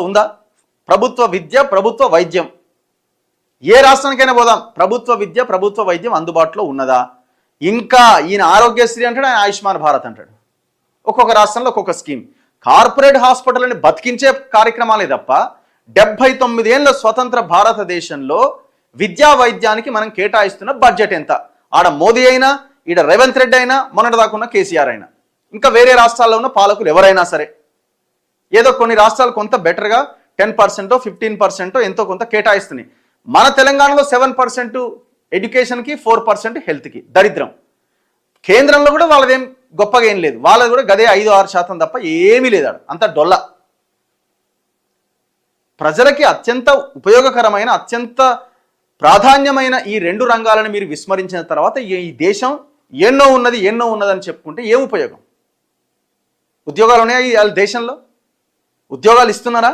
ఉందా? ప్రభుత్వ విద్య ప్రభుత్వ వైద్యం. ఏ రాష్ట్రానికైనా పోదాం. ప్రభుత్వ విద్య ప్రభుత్వ వైద్యం అందుబాటులో ఉన్నదా? ఇంకా ఈయన ఆరోగ్యశ్రీ అంటాడు ఆయన ఆయుష్మాన్ భారత్ అంటాడు? ఒక్కొక్క రాష్ట్రంలో ఒక్కొక్క స్కీమ్. కార్పొరేట్ హాస్పిటల్ని బతికించే కార్యక్రమాలే తప్ప డెబ్బై తొమ్మిదేళ్ళ స్వతంత్ర భారతదేశంలో విద్యా వైద్యానికి మనం కేటాయిస్తున్న బడ్జెట్ ఎంత? ఆడ మోదీ అయినా ఈడ రేవంత్ రెడ్డి అయినా మొన్నటిదాకున్న కేసీఆర్ అయినా. ఇంకా వేరే రాష్ట్రాల్లో ఉన్న పాలకులు ఎవరైనా సరే. ఏదో కొన్ని రాష్ట్రాలు కొంత బెటర్గా టెన్ పర్సెంటో ఫిఫ్టీన్ పర్సెంటో ఎంతో కొంత కేటాయిస్తున్నాయి. మన తెలంగాణలో సెవెన్ పర్సెంట్ ఎడ్యుకేషన్కి ఫోర్ పర్సెంట్ హెల్త్కి. దరిద్రం. కేంద్రంలో కూడా వాళ్ళదేం గొప్పగా ఏం లేదు. వాళ్ళది కూడా గదే ఐదు ఆరు శాతం తప్ప ఏమీ లేదు అంత డొల్ల. ప్రజలకి అత్యంత ఉపయోగకరమైన అత్యంత ప్రాధాన్యమైన ఈ రెండు రంగాలను మీరు విస్మరించిన తర్వాత ఈ దేశం ఎన్నో ఉన్నది ఎన్నో ఉన్నదని చెప్పుకుంటే ఏం ఉపయోగం? ఉద్యోగాలు ఉన్నాయా ఈ వాళ్ళ దేశంలో? ఉద్యోగాలు ఇస్తున్నారా?